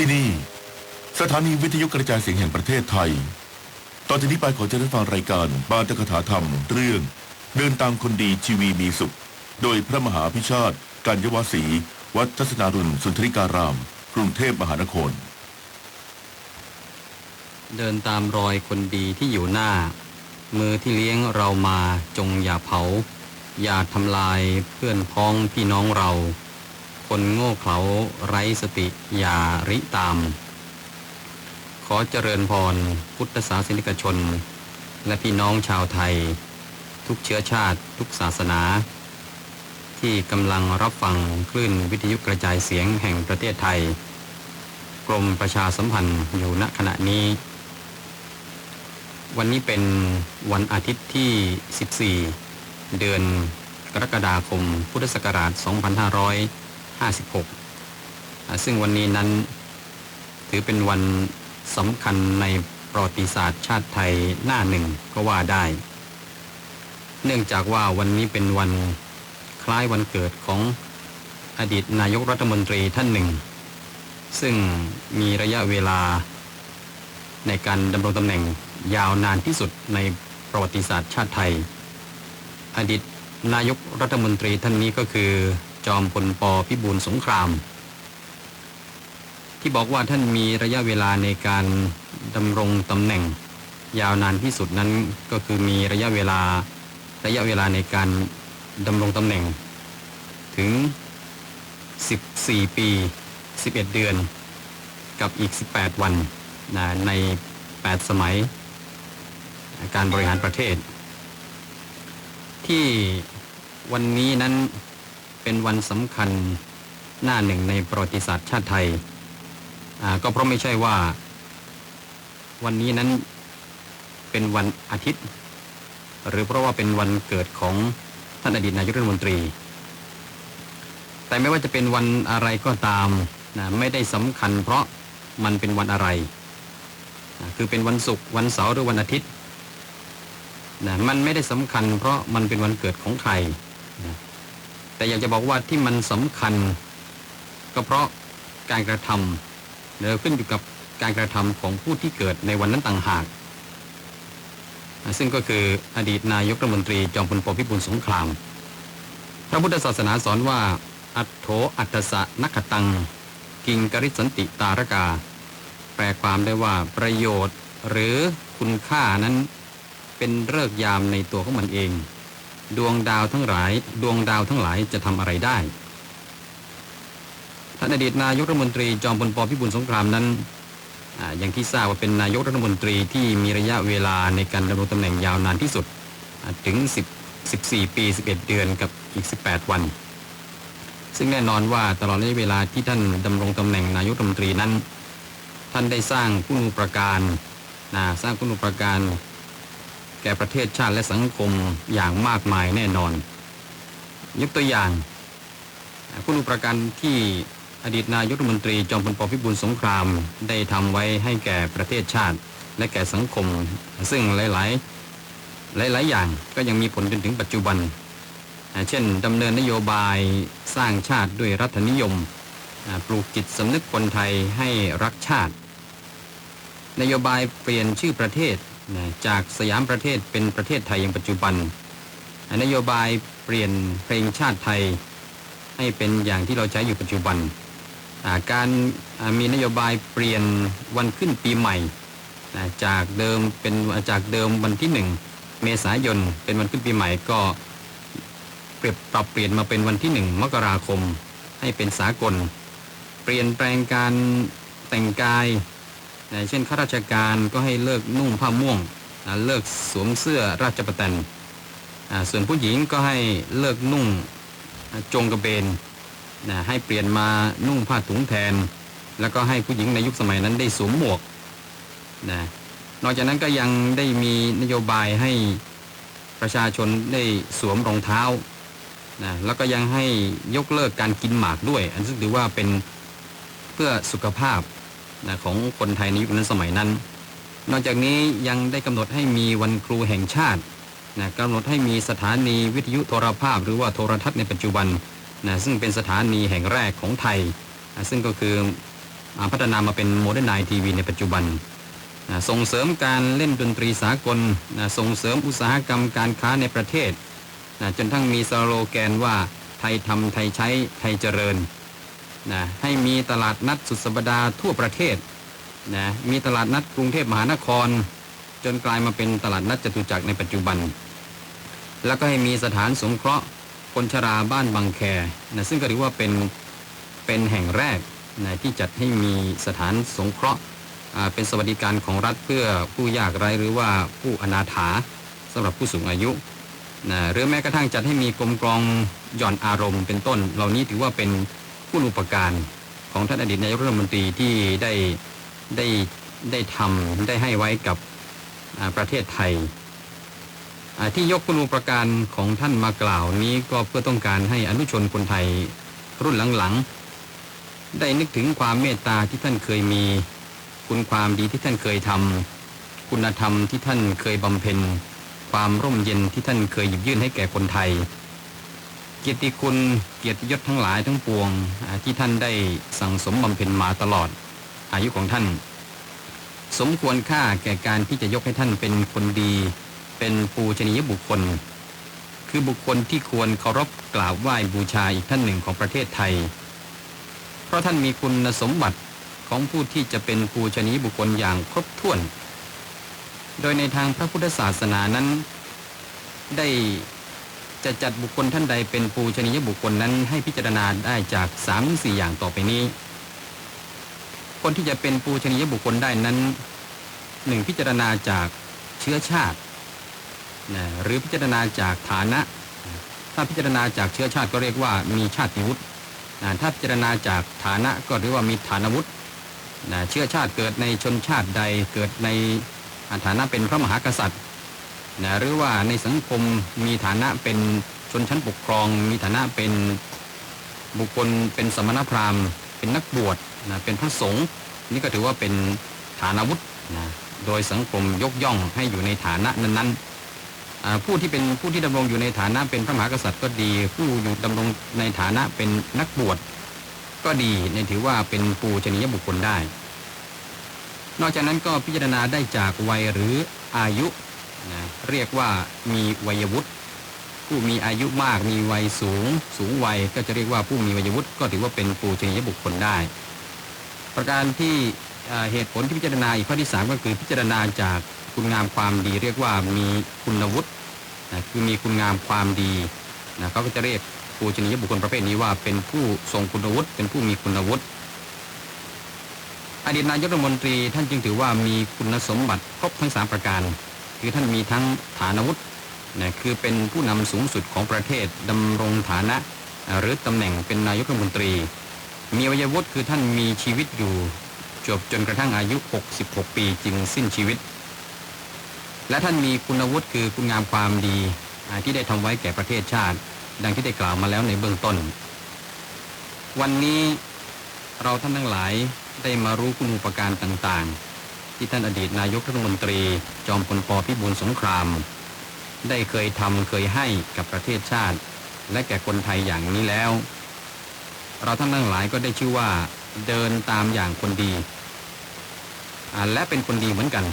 ที่นี่ สถานีวิทยุกระจายเสียงแห่งประเทศไทย ตอนจากนี้ไปขอเชิญรับฟังรายการบานตกถาธรรม เรื่อง เดินตามคนดีชีวีมีสุข โดยพระมหาพิชาติ กัญญวสี วัดทัศนารุณสุนทริการาม กรุงเทพมหานคร เดินตามรอยคนดีที่อยู่หน้า มือที่เลี้ยงเรามาจงอย่าเผา อย่าทำลายเพื่อนพ้องพี่น้องเรา คนโง่เขลาไร้สติอย่าริตาม ขอเจริญพรพุทธศาสนิกชน และพี่น้องชาวไทย ทุกเชื้อชาติทุกศาสนา ที่กำลังรับฟังคลื่นวิทยุกระจายเสียงแห่งประเทศไทย กรมประชาสัมพันธ์อยู่ณขณะนี้ วันนี้เป็นวันอาทิตย์ที่ 14 เดือนกรกฎาคมพุทธศักราช 2556 ซึ่งวันนี้นั้นถือเป็นวันสำคัญในประวัติศาสตร์ชาติไทยหน้าหนึ่งก็ว่าได้ เนื่องจากว่าวันนี้เป็นวันคล้ายวันเกิดของอดีตนายกรัฐมนตรีท่านหนึ่ง ซึ่งมีระยะเวลาในการดำรงตำแหน่งยาวนานที่สุดในประวัติศาสตร์ชาติไทย อดีตนายกรัฐมนตรีท่านนี้ก็คือ จอมพลปพิบูลสงคราม ที่บอกว่าท่านมีระยะเวลาในการดำรงตำแหน่ง ยาวนานที่สุดนั้นก็คือมีระยะเวลาระยะเวลาในการดำรงตำแหน่ง ถึง 14 ปี 11 เดือน กับอีก 18 วันนะใน 8 สมัย การบริหารประเทศ ที่วันนี้นั้น เป็นวันสำคัญหน้าหนึ่งในประวัติศาสตร์ชาติไทย ก็เพราะไม่ใช่ว่า วันนี้นั้นเป็นวันอาทิตย์ หรือเพราะว่าเป็นวันเกิดของท่านอดีตนายกรัฐมนตรี แต่ไม่ว่าจะเป็นวันอะไรก็ตามนะไม่ได้สำคัญเพราะมันเป็นวันอะไรนะคือเป็นวันศุกร์วันเสาร์หรือวันอาทิตย์นะมันไม่ได้สำคัญเพราะมันเป็นวันเกิดของใครนะ แต่อยากจะบอกว่าที่มันสำคัญ ก็เพราะการกระทำเดี๋ยวขึ้นอยู่กับการกระทำของผู้ที่เกิดในวันนั้นต่างหาก ซึ่งก็คืออดีตนายกรัฐมนตรีจอมพลปพิบูลสงคราม พระพุทธศาสนาสอนว่า อัตโถอัตสะนักตัง กิงกริสันติตารกา แปลความได้ว่าประโยชน์หรือคุณค่านั้นเป็นเลิกยามในตัวของมันเอง ดวงดาวทั้งหลาย ดวงดาวทั้งหลายจะทำอะไรได้ท่านอดีตนายกรัฐมนตรีจอมพลปพิบูลสงครามนั้นออย่างที่ทราบว่าเป็นนายกรัฐมนตรีที่มีระยะเวลาในการดำรงตำแหน่งยาวนานที่สุดถึง10 14 ปี 11 เดือนกับอีก 18 วัน ซึ่งแน่นอนว่าตลอดระยะเวลาที่ท่านดำรงตำแหน่งนายกรัฐมนตรีนั้น ท่านได้สร้างคุณูปการนะสร้างคุณูปการ แก่ประเทศชาติและสังคมอย่างมากมายแน่นอน ยกตัวอย่างคุณูปการที่อดีตนายกรัฐมนตรีจอมพลปพิบูลสงครามได้ทำไว้ให้แก่ประเทศชาติและแก่สังคม ซึ่งหลาย ๆ หลาย ๆ อย่างก็ยังมีผลจนถึงปัจจุบัน เช่นดำเนินนโยบายสร้างชาติด้วยรัฐนิยม ปลูกจิตสำนึกคนไทยให้รักชาติ นโยบายเปลี่ยนชื่อประเทศ จากสยามประเทศเป็นประเทศไทยอย่างปัจจุบันนโยบายเปลี่ยนเพลงชาติไทยให้เป็นอย่างที่เราใช้อยู่ปัจจุบัน การมีนโยบายเปลี่ยนวันขึ้นปีใหม่ จากเดิมเป็นจากเดิมวันที่หนึ่งเมษายนเป็นวันขึ้นปีใหม่ก็เปรียบปรับเปลี่ยนมาเป็นวันที่หนึ่งมกราคมให้เป็นสากล เปลี่ยนแปลงการแต่งกาย นะเช่นข้าราชการก็ให้เลิกนุ่งผ้าม่วงนะเลิกสวมเสื้อราชประแตนอ่าส่วนผู้หญิงก็ให้เลิกนุ่งจงกระเบนนะให้เปลี่ยนมานุ่งผ้าถุงแทน แล้วก็ให้ผู้หญิงในยุคสมัยนั้นได้สวมหมวกนะนอกจากนั้นก็ยังได้มีนโยบายให้ประชาชนได้สวมรองเท้านะแล้วก็ยังให้ยกเลิกการกินหมากด้วย อันซึ่งถือว่าเป็นเพื่อสุขภาพ นะของคนไทยในยุคนั้นสมัยนั้น นอกจากนี้ยังได้กำหนดให้มีวันครูแห่งชาตินะกำหนดให้มีสถานีวิทยุโทรภาพ หรือว่าโทรทัศน์ในปัจจุบันนะซึ่งเป็นสถานีแห่งแรกของไทยนะซึ่งก็คือพัฒนามาเป็นโมเดิร์นไนทีวีในปัจจุบันอ่าส่งเสริมการเล่นดนตรีสากลนะส่งเสริมอุตสาหกรรมการค้าในประเทศนะจนทั้งมีสโลแกนว่าไทยทำไทยใช้ไทยเจริญ นะให้มีตลาดนัดสุดสัปดาห์ทั่วประเทศนะมีตลาดนัดกรุงเทพมหานคร จนกลายมาเป็นตลาดนัดจตุจักรในปัจจุบัน แล้วก็ให้มีสถานสงเคราะห์คนชราบ้านบางแคนะซึ่งก็ถือว่าเป็นเป็นแห่งแรกนะที่จัดให้มีสถานสงเคราะห์เป็นสวัสดิการของรัฐเพื่อผู้ยากไร้หรือว่าผู้อนาถาสำหรับผู้สูงอายุนะหรือแม้กระทั่งจัดให้มีกรมกรองหย่อนอารมณ์เป็นต้น เหล่านี้ถือว่าเป็น ผู้อุปการของท่านอดีตนายกรัฐมนตรีที่ได้ได้ได้ทำได้ให้ไว้กับประเทศไทย ที่ยกคุณูปการของท่านมากล่าวนี้ก็เพื่อต้องการให้อนุชนคนไทยรุ่นหลังๆ ได้นึกถึงความเมตตาที่ท่านเคยมี คุณความดีที่ท่านเคยทำคุณธรรมที่ท่านเคยบำเพ็ญ ความร่มเย็นที่ท่านเคยหยิบยื่นให้แก่คนไทย เกียรติคุณเกียรติยศทั้งหลายทั้งปวง ที่ท่านได้สั่งสมบำเพ็ญมาตลอด อายุของท่าน สมควรค่าแก่การที่จะยกให้ท่านเป็นคนดี เป็นปูชนียบุคคล คือบุคคลที่ควรเคารพกราบไหว้บูชาอีกท่านหนึ่งของประเทศไทย เพราะท่านมีคุณสมบัติของผู้ที่จะเป็นปูชนียบุคคลอย่างครบถ้วน โดยในทางพระพุทธศาสนานั้นได้ จะจัดบุคคลท่านใดเป็นปูชนียบุคคลนั้นให้พิจารณาได้จาก3ามสี่อย่างต่อไปนี้ คนที่จะเป็นปูชนียบุคคลได้นั้นหนึ่งพิจารณาจากเชื้อชาตินะหรือพิจารณาจากฐานะ ถ้าพิจารณาจากเชื้อชาติก็เรียกว่ามีชาติวุฒินะถ้าพิจารณาจากฐานะก็เรียกว่ามีฐานวุฒินะเชื้อชาติเกิดในชนชาติใดเกิดในฐานะเป็นพระมหากษัตริย์ นะหรือว่าในสังคมมีฐานะเป็นชนชั้นปกครอง มีฐานะเป็นบุคคลเป็นสมณพราหมณ์ เป็นนักบวชนะเป็นพระสงฆ์นี่ก็ถือว่าเป็นฐานวุฒนะโดยสังคมยกย่องให้อยู่ในฐานะนั้นๆผู้ที่เป็นผู้ที่ดำรงอยู่ในฐานะเป็นพระมหากษัตริย์ก็ดี ผู้อยู่ดำรงในฐานะเป็นนักบวชก็ดีในถือว่าเป็นปูชนียบุคคลได้ นอกจากนั้นก็พิจารณาได้จากวัยหรืออายุ นะเรียกว่ามีวัยวุฒิผู้มีอายุมากมีวัยสูง สูงวัยก็จะเรียกว่าผู้มีวัยวุฒิก็ถือว่าเป็นปูชนียบุคคลได้ ประการที่เหตุผลที่พิจารณาอีกข้อที่สามก็คือพิจารณาจากคุณงามความดี เรียกว่ามีคุณวุฒินะคือมีคุณงามความดีนะเขาก็จะเรียกปูชนียบุคคลประเภทนี้ว่าเป็นผู้ทรงคุณวุฒิเป็นผู้มีคุณวุฒิอดีตนายกรัฐมนตรีท่านจึงถือว่ามีคุณสมบัติครบทั้งสามประการ คือท่านมีทั้งฐานวุฒินะคือเป็นผู้นำสูงสุดของประเทศดำรงฐานะ หรือตำแหน่งเป็นนายกรัฐมนตรี มีวัยวุฒิคือท่านมีชีวิตอยู่จบจนกระทั่งอายุ 66 ปีจึงสิ้นชีวิต และท่านมีคุณวุฒิคือคุณงามความดีที่ได้ทำไว้แก่ประเทศชาติ ดังที่ได้กล่าวมาแล้วในเบื้องต้น วันนี้เราท่านทั้งหลายได้มารู้คุณูปการต่างๆ ที่ท่านอดีตนายกรัฐมนตรี จอมพลปพิบูลสงคราม ได้เคยทำเคยให้กับประเทศชาติ และแก่คนไทยอย่างนี้แล้ว เราท่านทั้งหลายก็ได้ชื่อว่าเดินตามอย่างคนดี และเป็นคนดีเหมือนกัน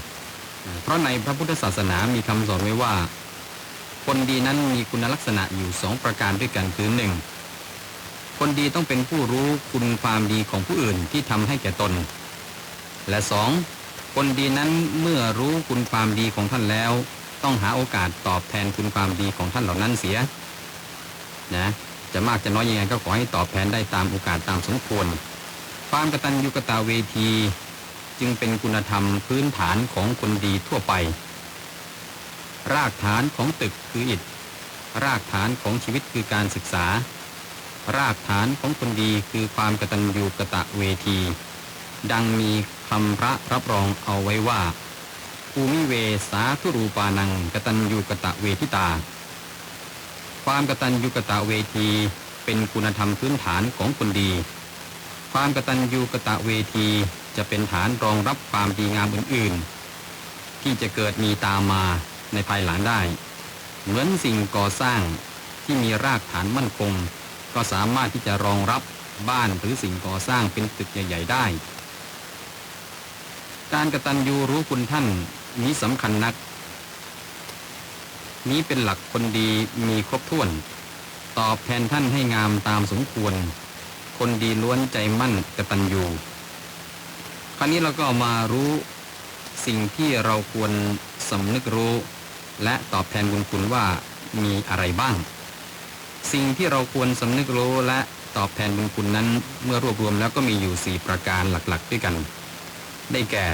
เพราะในพระพุทธศาสนามีคำสอนไว้ว่า คนดีนั้นมีคุณลักษณะอยู่สองประการด้วยกันคือหนึ่งคนดีต้องเป็นผู้รู้คุณความดีของผู้อื่นที่ทำให้แก่ตน และสอง คนดีนั้นเมื่อรู้คุณความดีของท่านแล้ว ต้องหาโอกาสตอบแทนคุณความดีของท่านเหล่านั้นเสียนะจะมากจะน้อยยังไงก็ขอให้ตอบแทนได้ตามโอกาสตามสมควร ความกตัญญูกตเวที จึงเป็นคุณธรรมพื้นฐานของคนดีทั่วไป รากฐานของตึกคืออิฐรากฐานของชีวิตคือการศึกษา รากฐานของคนดีคือความกตัญญูกตะเวที ดังมีคำพระรับรองเอาไว้ว่าภูมิเวสาธุรูปานังกตัญญูกตะเวทิตา ความกตัญญูกตะเวทีเป็นคุณธรรมพื้นฐานของคนดี ความกตัญญูกตะเวทีจะเป็นฐานรองรับความดีงามอื่นๆ ที่จะเกิดมีตามมาในภายหลังได้ เหมือนสิ่งก่อสร้างที่มีรากฐานมั่นคง ก็สามารถที่จะรองรับบ้านหรือสิ่งก่อสร้างเป็นตึกใหญ่ ๆ ได้ การกระตัญญูรู้คุณท่านนี้สำคัญนัก นี้เป็นหลักคนดีมีครบถ้วน ตอบแทนท่านให้งามตามสมควร คนดีล้วนใจมั่นกระตัญญูคราวนี้เราก็มารู้สิ่งที่เราควรสำนึกรู้ และตอบแทนบุญคุณว่ามีอะไรบ้าง สิ่งที่เราควรสำนึกรู้และตอบแทนบุญคุณนั้น เมื่อรวบรวมแล้วก็มีอยู่สี่ประการหลักๆ ด้วยกัน ได้แก่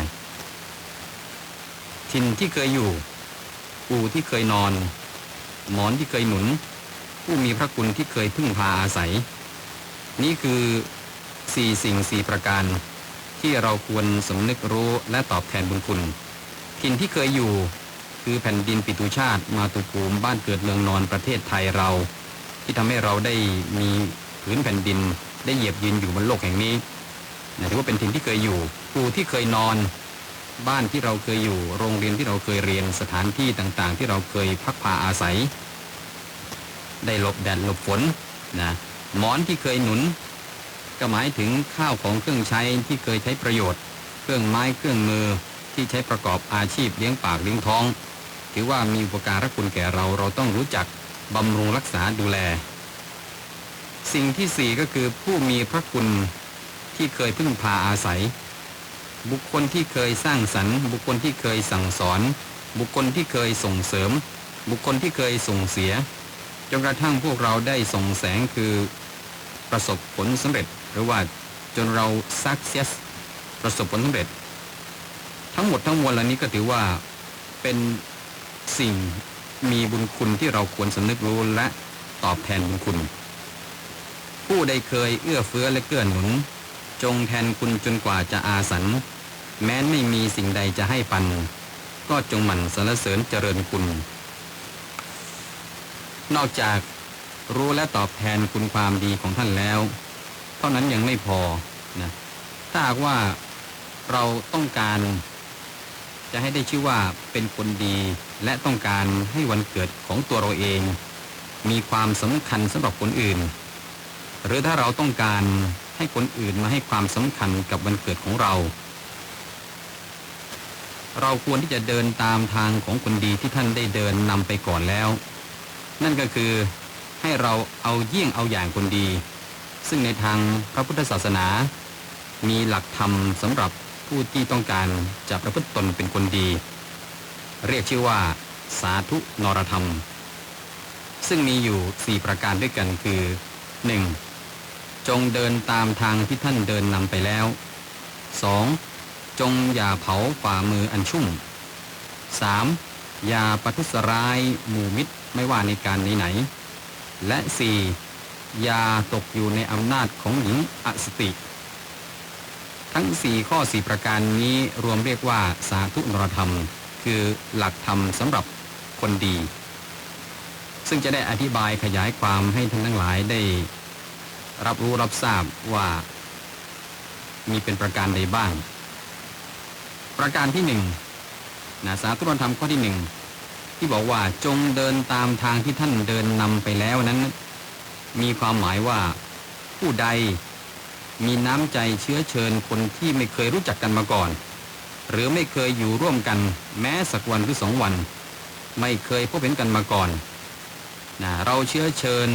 ถิ่นที่เคยอยู่ ปูที่เคยนอน หมอนที่เคยหนุน ผู้มีพระคุณที่เคยพึ่งพาอาศัย นี่คือสี่สิ่งสี่ประการ ที่เราควรสำนึกรู้และตอบแทนบุญคุณ ถิ่นที่เคยอยู่คือแผ่นดินปิตุชาติมาตุภูมิบ้านเกิดเมืองนอนประเทศไทยเรา ที่ทำให้เราได้มีพื้นแผ่นดินได้เหยียบยืนอยู่บนโลกแห่งนี้ถือว่าเป็นถิ่นที่เคยอยู่ ปูที่เคยนอน บ้านที่เราเคยอยู่ โรงเรียนที่เราเคยเรียนสถานที่ต่างๆ ที่เราเคยพักพาอาศัย ได้หลบแดดหลบฝนนะหมอนที่เคยหนุน ก็หมายถึงข้าวของเครื่องใช้ที่เคยใช้ประโยชน์ เครื่องไม้เครื่องมือที่ใช้ประกอบอาชีพเลี้ยงปากเลี้ยงท้อง ถือว่ามีอุปการะคุณแก่เราเราต้องรู้จักบำรุงรักษาดูแล สิ่งที่สี่ก็คือผู้มีพระคุณที่เคยพึ่งพาอาศัย บุคคลที่เคยสร้างสรรค์ บุคคลที่เคยสั่งสอน บุคคลที่เคยส่งเสริม บุคคลที่เคยส่งเสียจนกระทั่งพวกเราได้ส่งแสงคือประสบผลสำเร็จ หรือว่าจนเรา success ประสบผลสำเร็จ ทั้งหมดทั้งมวลเหล่านี้ก็ถือว่าเป็นสิ่งมีบุญคุณที่เราควรสำนึกรู้และตอบแทนบุญคุณ ผู้ใดเคยเอื้อเฟื้อและเกื้อหนุน จงแทนคุณจนกว่าจะอาสัน แม้นไม่มีสิ่งใดจะให้ปัน ก็จงหมั่นสรรเสริญเจริญคุณ นอกจากรู้และตอบแทนคุณความดีของท่านแล้ว เท่านั้นยังไม่พอนะถ้าหากว่าเราต้องการ จะให้ได้ชื่อว่าเป็นคนดีและต้องการให้วันเกิดของตัวเราเอง มีความสำคัญสำหรับคนอื่น หรือถ้าเราต้องการ ให้คนอื่นมาให้ความสำคัญกับวันเกิดของเรา เราควรที่จะเดินตามทางของคนดีที่ท่านได้เดินนำไปก่อนแล้ว นั่นก็คือให้เราเอาเยี่ยงเอาอย่างคนดี ซึ่งในทางพระพุทธศาสนา มีหลักธรรมสำหรับผู้ที่ต้องการจะประพฤติตนเป็นคนดี เรียกชื่อว่า สาธุนรธรรม ซึ่งมีอยู่ 4 ประการด้วยกันคือ 1. จงเดินตามทางที่ท่านเดินนำไปแล้ว 2. จงอย่าเผาฝ่ามืออันชุ่ม 3. อย่าประทุษร้ายหมู่มิตรไม่ว่าในการไหนๆและ 4. อย่าตกอยู่ในอำนาจของหญิงอสติ ทั้ง 4 ข้อ 4 ประการนี้รวมเรียกว่าสาธุนรธรรม คือหลักธรรมสำหรับคนดี ซึ่งจะได้อธิบายขยายความให้ท่านทั้งหลายได้ รับรู้รับทราบว่า มีเป็นประการใดบ้าง ประการที่หนึ่งนะสาธุรธรรมข้อที่หนึ่งที่บอกว่าจงเดินตามทางที่ท่านเดินนำไปแล้วนั้น มีความหมายว่าผู้ใดมีน้ำใจเชื้อเชิญคนที่ไม่เคยรู้จักกันมาก่อน หรือไม่เคยอยู่ร่วมกันแม้สักวันหรือสองวัน ไม่เคยพบเห็นกันมาก่อนนะเราเชื้อเชิญ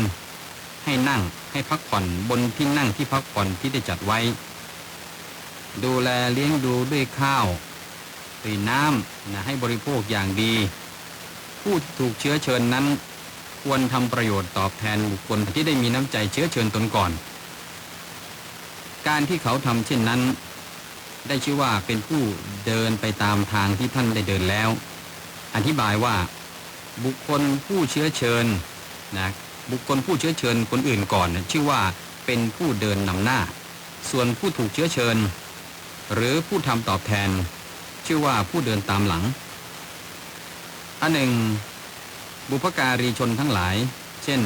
ให้นั่งให้พักผ่อนบนที่นั่งที่พักผ่อนที่ได้จัดไว้ ดูแลเลี้ยงดูด้วยข้าวด้วยน้ำนะให้บริโภคอย่างดี ผู้ถูกเชื้อเชิญนั้น ควรทำประโยชน์ตอบแทนบุคคลที่ได้มีน้ำใจเชื้อเชิญตนก่อน การที่เขาทำเช่นนั้น ได้ชื่อว่าเป็นผู้เดินไปตามทางที่ท่านได้เดินแล้ว อธิบายว่าบุคคลผู้เชื้อเชิญนะ บุคคลผู้เชื้อเชิญคนอื่นก่อน ชื่อว่าเป็นผู้เดินนำหน้า ส่วนผู้ถูกเชื้อเชิญ หรือผู้ทำตอบแทน ชื่อว่าผู้เดินตามหลัง อันหนึ่ง บุพการีชนทั้งหลาย เช่น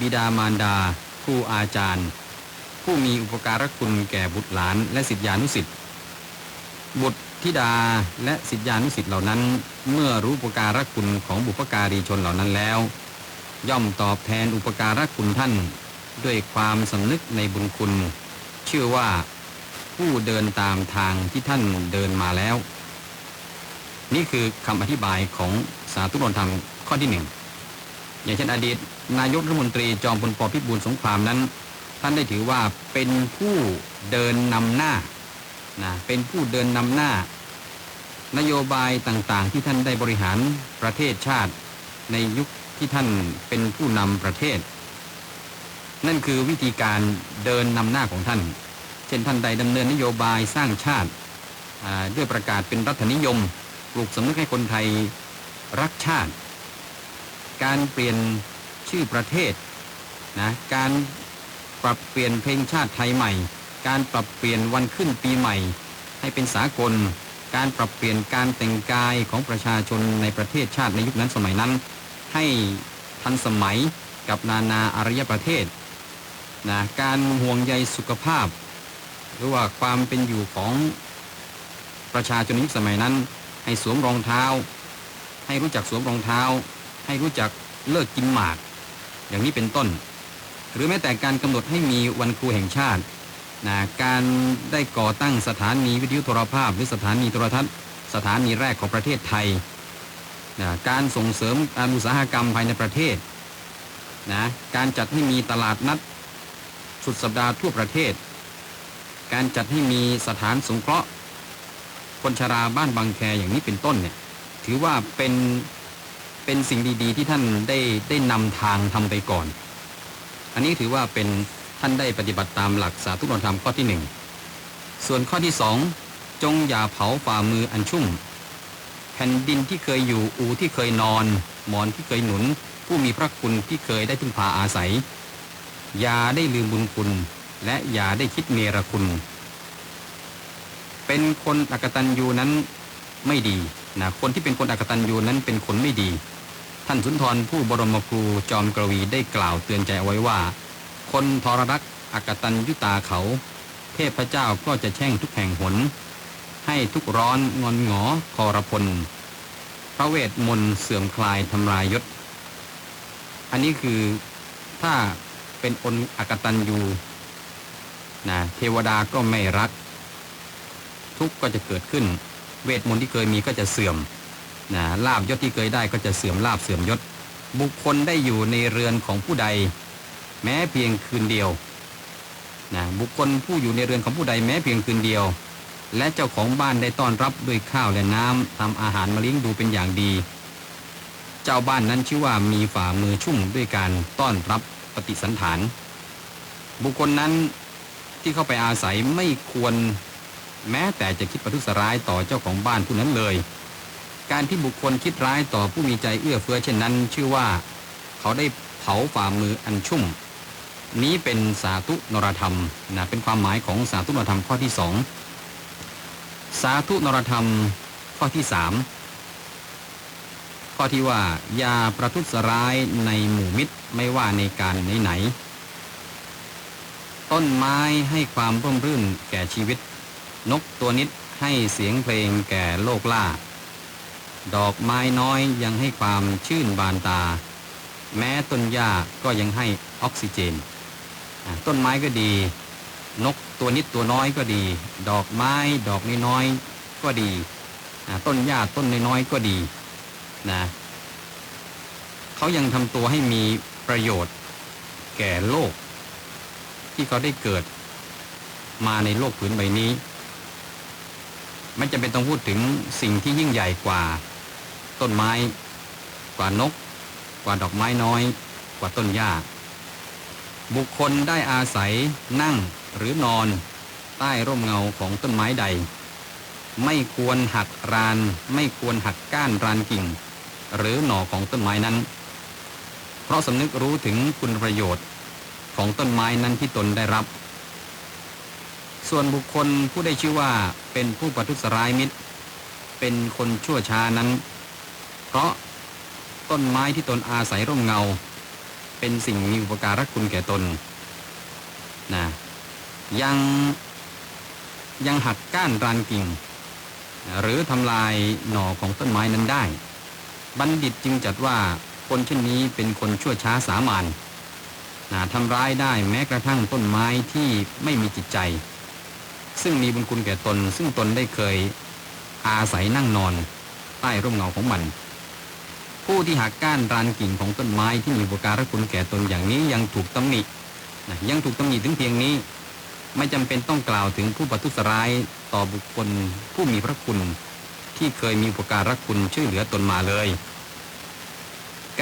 บิดามารดา ครูอาจารย์ ผู้มีอุปการะคุณแก่บุตรหลานและสิทธิานุสิทธิ์บุตรธิดาและสิทธิานุสิทธิ์เหล่านั้น เมื่อรู้อุปการะคุณของบุพการีชนเหล่านั้นแล้ว ย่อมตอบแทนอุปการะคุณท่าน ด้วยความสำนึกในบุญคุณ เชื่อว่าผู้เดินตามทางที่ท่านเดินมาแล้ว นี่คือคำอธิบายของสาธุนธรรมข้อที่หนึ่งอย่างเช่นอดีต นายกรัฐมนตรีจอมพลปพิบูลสงครามนั้น ท่านได้ถือว่าเป็นผู้เดินนำหน้านะเป็นผู้เดินนำหน้า นโยบายต่างๆ ที่ท่านได้บริหารประเทศชาติในยุค ที่ท่านเป็นผู้นำประเทศ นั่นคือวิธีการเดินนำหน้าของท่าน เช่นท่านใดดำเนินนโยบายสร้างชาติด้วยประกาศเป็นรัฐนิยมปลูกสำนึกให้คนไทยรักชาติ การเปลี่ยนชื่อประเทศนะการปรับเปลี่ยนเพลงชาติไทยใหม่ การปรับเปลี่ยนวันขึ้นปีใหม่ ให้เป็นสากล การปรับเปลี่ยนการแต่งกายของประชาชนในประเทศชาติในยุคนั้นสมัยนั้น ให้ทันสมัยกับนานาอารยประเทศนะการห่วงใยสุขภาพ หรือว่าความเป็นอยู่ของประชาชนยุคสมัยนั้น ให้สวมรองเท้า ให้รู้จักสวมรองเท้า ให้รู้จักเลิกกินหมาก อย่างนี้เป็นต้น หรือแม้แต่การกำหนดให้มีวันครูแห่งชาตินะการได้ก่อตั้งสถานีวิทยุโทรภาพ หรือสถานีโทรทัศน์ สถานีแรกของประเทศไทย นะการส่งเสริมการอุตสาหกรรมภายในประเทศนะการจัดให้มีตลาดนัดสุดสัปดาห์ทั่วประเทศ การจัดให้มีสถานสงเคราะห์ คนชราบ้านบางแคอย่างนี้เป็นต้นเนี่ยถือว่าเป็นเป็นสิ่งดีๆ ที่ท่านได้ได้นำทางทำไปก่อน อันนี้ถือว่าเป็นท่านได้ปฏิบัติตามหลักสาธุนธรรมข้อที่หนึ่งส่วนข้อที่สองจงอย่าเผาฝ่ามืออันชุ่ม ผ่นดินที่เคยอยู่อูที่เคยนอน หมอนที่เคยหนุน ผู้มีพระคุณที่เคยได้พึ่งพาอาศัย อย่าได้ลืมบุญคุณ และอย่าได้คิดเนรคุณ เป็นคนอักตัญญูนั้นไม่ดีนะคนที่เป็นคนอักตัญญูนั้นเป็นคนไม่ดี ท่านสุนทรผู้บรมครูจอมกรวีได้กล่าวเตือนใจเอาไว้ว่า คนทรรักอักตัญยุตาเขา เทพเจ้าก็จะแช่งทุกแห่งหน ให้ทุกร้อนงอนหงอคอรพล พระเวทมนต์เสื่อมคลายทำลายยศ อันนี้คือถ้าเป็นอนอกตัญญูนะเทวดาก็ไม่รัก ทุกก็จะเกิดขึ้น เวทมนต์ที่เคยมีก็จะเสื่อมนะลาบยศที่เคยได้ก็จะเสื่อมลาบเสื่อมยศ บุคคลได้อยู่ในเรือนของผู้ใด แม้เพียงคืนเดียวนะบุคคลผู้อยู่ในเรือนของผู้ใดแม้เพียงคืนเดียว และเจ้าของบ้านได้ต้อนรับด้วยข้าวและน้ำทำอาหารมาเลี้ยงดูเป็นอย่างดี เจ้าบ้านนั้นชื่อว่ามีฝ่ามือชุ่มด้วยการต้อนรับปฏิสันฐาน บุคคลนั้นที่เข้าไปอาศัยไม่ควรแม้แต่จะคิดประทุษร้ายต่อเจ้าของบ้านผู้นั้นเลย การที่บุคคลคิดร้ายต่อผู้มีใจเอื้อเฟื้อเช่นนั้น ชื่อว่า เขาได้เผาฝ่ามืออันชุ่ม นี้เป็นสาธุนรธรรมนะเป็นความหมายของสาธุนรธรรมข้อที่สอง สาธุนรธรรมข้อที่สามข้อที่ว่าอย่าประทุษร้ายในหมู่มิตรไม่ว่าในการไหนๆต้นไม้ให้ความร่มรื่นแก่ชีวิต นกตัวนิดให้เสียงเพลงแก่โลกล่า ดอกไม้น้อยยังให้ความชื่นบานตา แม้ต้นหญ้าก็ยังให้ออกซิเจน ต้นไม้ก็ดี นกตัวนิดตัวน้อยก็ดี ดอกไม้ดอกน้อยๆก็ดีต้นหญ้าต้นน้อยๆก็ดีนะเขายังทำตัวให้มีประโยชน์ แก่โลก ที่เขาได้เกิด มาในโลกผืนใบนี้ไม่จำเป็นต้องพูดถึงสิ่งที่ยิ่งใหญ่กว่า ต้นไม้ กว่านก กว่าดอกไม้น้อย กว่าต้นหญ้าบุคคลได้อาศัยนั่ง หรือนอน ใต้ร่มเงาของต้นไม้ใด ไม่ควรหักราน ไม่ควรหักก้านรานกิ่ง หรือหน่อของต้นไม้นั้น เพราะสำนึกรู้ถึงคุณประโยชน์ของต้นไม้นั้นที่ตนได้รับ ส่วนบุคคลผู้ได้ชื่อว่าเป็นผู้ประทุษร้ายมิตร เป็นคนชั่วช้านั้น เพราะต้นไม้ที่ตนอาศัยร่มเงา เป็นสิ่งมีอุปการะคุณแก่ตนนะ ยังยังหักก้านรานกิ่ง หรือทำลายหน่อของต้นไม้นั้นได้ บัณฑิตจึงจัดว่าคนเช่นนี้เป็นคนชั่วช้าสามัญนทำร้ายได้แม้กระทั่งต้นไม้ที่ไม่มีจิตใจ ซึ่งมีบุญคุณแก่ตน ซึ่งตนได้เคยอาศัยนั่งนอน ใต้ร่มเงาของมัน ผู้ที่หักก้านรานกิ่งของต้นไม้ที่มีบุการคุณแก่ตนอย่างนี้ยังถูกตำหนิยังถูกตำหนิถึงเพียงนี้ ไม่จำเป็นต้องกล่าวถึงผู้ประทุษร้ายต่อบุคคลผู้มีพระคุณ ที่เคยมีอุปการะคุณช่วยเหลือตนมาเลย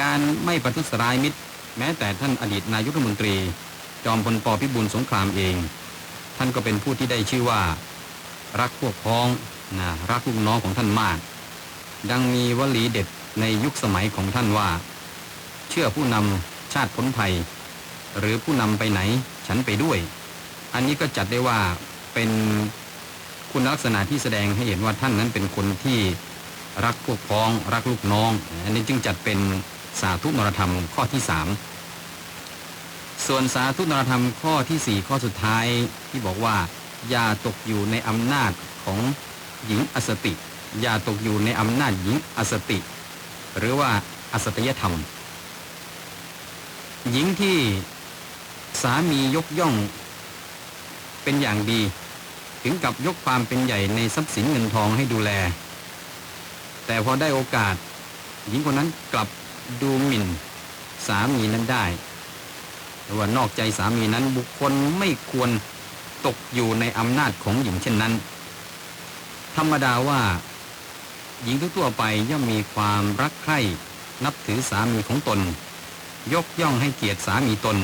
การไม่ประทุษร้ายมิตร แม้แต่ท่านอดีตนายกรัฐมนตรี จอมพลปพิบูลสงครามเอง ท่านก็เป็นผู้ที่ได้ชื่อว่า รักพวกพ้องนะรักลูกน้องของท่านมาก ดังมีวลีเด็ดในยุคสมัยของท่านว่า เชื่อผู้นำชาติพ้นภัย หรือผู้นำไปไหนฉันไปด้วย อันนี้ก็จัดได้ว่าเป็นคุณลักษณะที่แสดงให้เห็นว่าท่านนั้นเป็นคนที่รักพวกพ้อง รักลูกน้อง อันนี้จึงจัดเป็นสาธุนรธรรมข้อที่สามส่วนสาธุนรธรรมข้อที่สี่ข้อสุดท้ายที่บอกว่า อย่าตกอยู่ในอำนาจของหญิงอสติ อย่าตกอยู่ในอำนาจหญิงอสติ หรือว่าอสตยธรรม หญิงที่สามียกย่อง เป็นอย่างดี ถึงกับยกความเป็นใหญ่ในทรัพย์สินเงินทองให้ดูแล แต่พอได้โอกาส หญิงคนนั้นกลับดูหมิ่น สามีนั้นได้หรือว่านอกใจสามีนั้นบุคคลไม่ควรตกอยู่ในอำนาจของหญิงเช่นนั้น ธรรมดาว่า หญิงทั่วไปย่อมมีความรักใคร่นับถือสามีของตน ยกย่องให้เกียรติสามีตน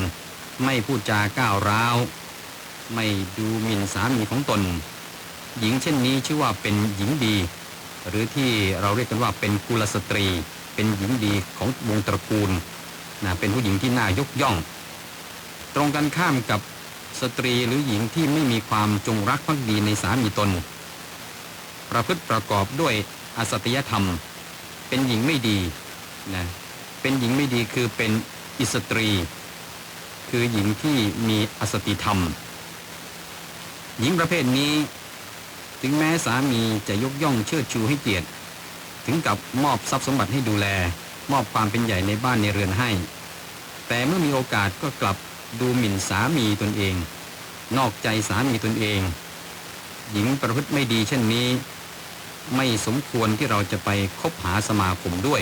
ไม่พูดจาก้าวร้าว ไม่ดูหมิ่นสามีของตน หญิงเช่นนี้ชื่อว่าเป็นหญิงดี หรือที่เราเรียกกันว่าเป็นกุลสตรี เป็นหญิงดีของวงตระกูลนะเป็นผู้หญิงที่น่ายกย่อง ตรงกันข้ามกับสตรีหรือหญิงที่ไม่มีความจงรักภักดีในสามีตน ประพฤติประกอบด้วยอสัตยธรรม เป็นหญิงไม่ดีนะเป็นหญิงไม่ดีคือเป็นอิสตรี คือหญิงที่มีอสติธรรม หญิงประเภทนี้ ถึงแม้สามีจะยกย่องเชิดชูให้เกียรติ ถึงกับมอบทรัพย์สมบัติให้ดูแล มอบความเป็นใหญ่ในบ้านในเรือนให้ แต่เมื่อมีโอกาสก็กลับดูหมิ่นสามีตนเอง นอกใจสามีตนเอง หญิงประพฤติไม่ดีเช่นนี้ ไม่สมควรที่เราจะไปคบหาสมาคมด้วย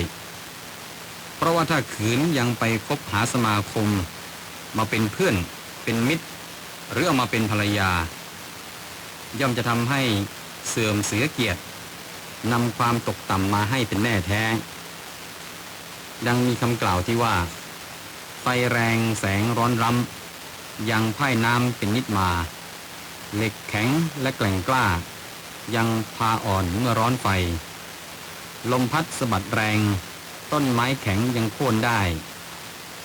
เพราะว่าถ้าขืนยังไปคบหาสมาคม มาเป็นเพื่อน เป็นมิตร หรือเอามาเป็นภรรยา ย่อมจะทำให้เสื่อมเสียเกียรตินำความตกต่ำมาให้เป็นแน่แท้ ดังมีคำกล่าวที่ว่า ไฟแรงแสงร้อนรำยังพ่ายน้ำเป็นนิดมา เหล็กแข็งและแกล่งกล้า ยังพาอ่อนเมื่อร้อนไฟ ลมพัดสะบัดแรง ต้นไม้แข็งยังโค่นได้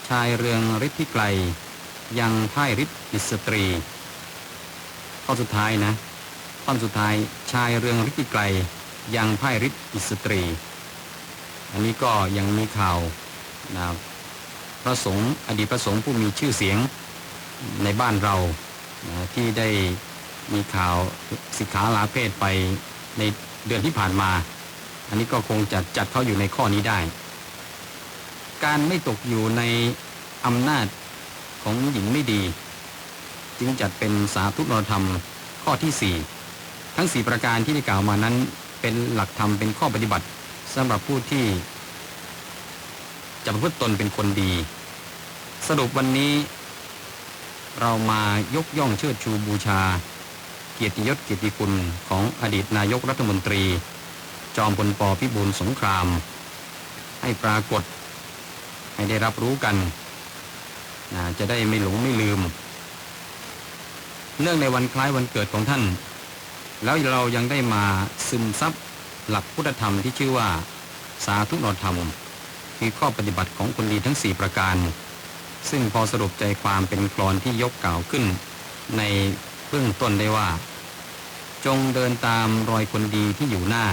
ชายเรืองฤทธิ์ที่ไกล ยังพ่ายฤทธิ์อิสตรี ข้อสุดท้ายนะ ข้อสุดท้ายชายเรืองฤทธิ์ไกลยังพ่ายฤทธิ์อิสตรี อันนี้ก็ยังมีข่าวนะพระสงฆ์อดีตพระสงฆ์ผู้มีชื่อเสียงในบ้านเรานะที่ได้มีข่าวสิกขาลาเพศไปในเดือนที่ผ่านมา อันนี้ก็คงจะจัดเข้าอยู่ในข้อนี้ได้ การไม่ตกอยู่ในอำนาจของหญิงไม่ดี จึงจัดเป็นสาธุนรธรรมข้อที่4 ทั้ง 4 ประการที่ได้กล่าวมานั้น เป็นหลักธรรมเป็นข้อปฏิบัติสำหรับผู้ที่จะประพฤติตนเป็นคนดี สรุปวันนี้ เรามายกย่องเชิดชูบูชา เกียรติยศเกียรติคุณของอดีตนายกรัฐมนตรี จอมพลปพิบูลสงคราม ให้ปรากฏ ให้ได้รับรู้กันจะได้ไม่หลงไม่ลืม เนื่องในวันคล้ายวันเกิดของท่าน แล้วเรายังได้มาซึมซับหลักพุทธธรรมที่ชื่อว่า สาธุนธรรมคือข้อปฏิบัติของคนดีทั้ง 4 ประการ ซึ่งพอสรุปใจความเป็นกลอนที่ยกกล่าวขึ้น ในเบื้องต้นได้ว่า จงเดินตามรอยคนดีที่อยู่หน้า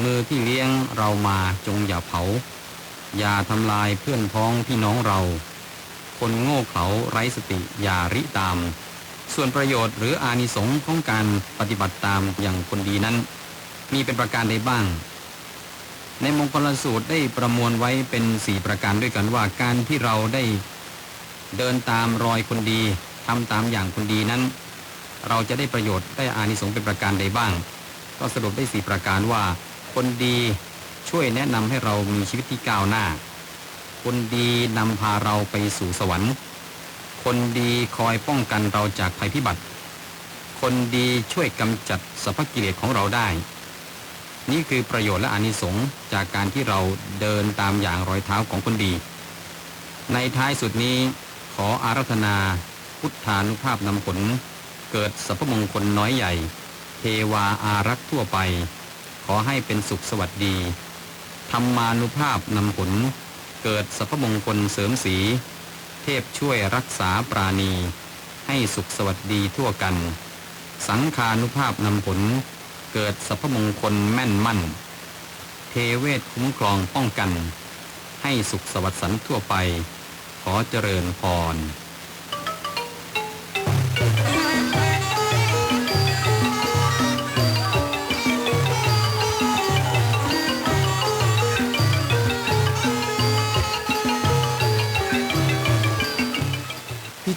มือที่เลี้ยงเรามาจงอย่าเผา อย่าทำลายเพื่อนพ้องพี่น้องเรา คนโง่เขาไร้สติอย่าริตาม ส่วนประโยชน์หรืออานิสงส์ของการปฏิบัติตามอย่างคนดีนั้น มีเป็นประการใดบ้าง ในมงคลสูตรได้ประมวลไว้เป็น4ประการด้วยกันว่าการที่เราได้เดินตามรอยคนดีทำตามอย่างคนดีนั้น เราจะได้ประโยชน์ได้อานิสงส์เป็นประการใดบ้าง ก็สรุปได้สี่ประการว่า คนดีช่วยแนะนำให้เรามีชีวิตที่ก้าวหน้า คนดีนำพาเราไปสู่สวรรค์ คนดีคอยป้องกันเราจากภัยพิบัติ คนดีช่วยกำจัดสัพพกิเลสของเราได้ นี่คือประโยชน์และอานิสงส์จากการที่เราเดินตามอย่างรอยเท้าของคนดี ในท้ายสุดนี้ขออารัธนาพุทธานุภาพนำผล เกิดสัพพมงคลน้อยใหญ่ เทวาอารักษ์ทั่วไป ขอให้เป็นสุขสวัสดีธรรมานุภาพนำผล เกิดสัพพมงคลเสริมสี เทพช่วยรักษาปราณี ให้สุขสวัสดีทั่วกัน สังคานุภาพนำผล เกิดสัพพมงคลแม่นมั่น เทเวศคุ้มครองป้องกัน ให้สุขสวัสดิ์สันทั่วไป ขอเจริญพร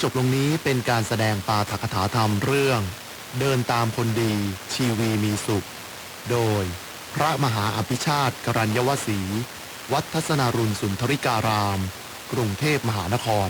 จบลงนี้เป็นการแสดงปาฐกถาธรรมเรื่อง เดินตามคนดีชีวีมีสุข โดย พระมหาอภิชาติกรัญยวสี วัดทัศนารุณสุนทริการาม กรุงเทพมหานคร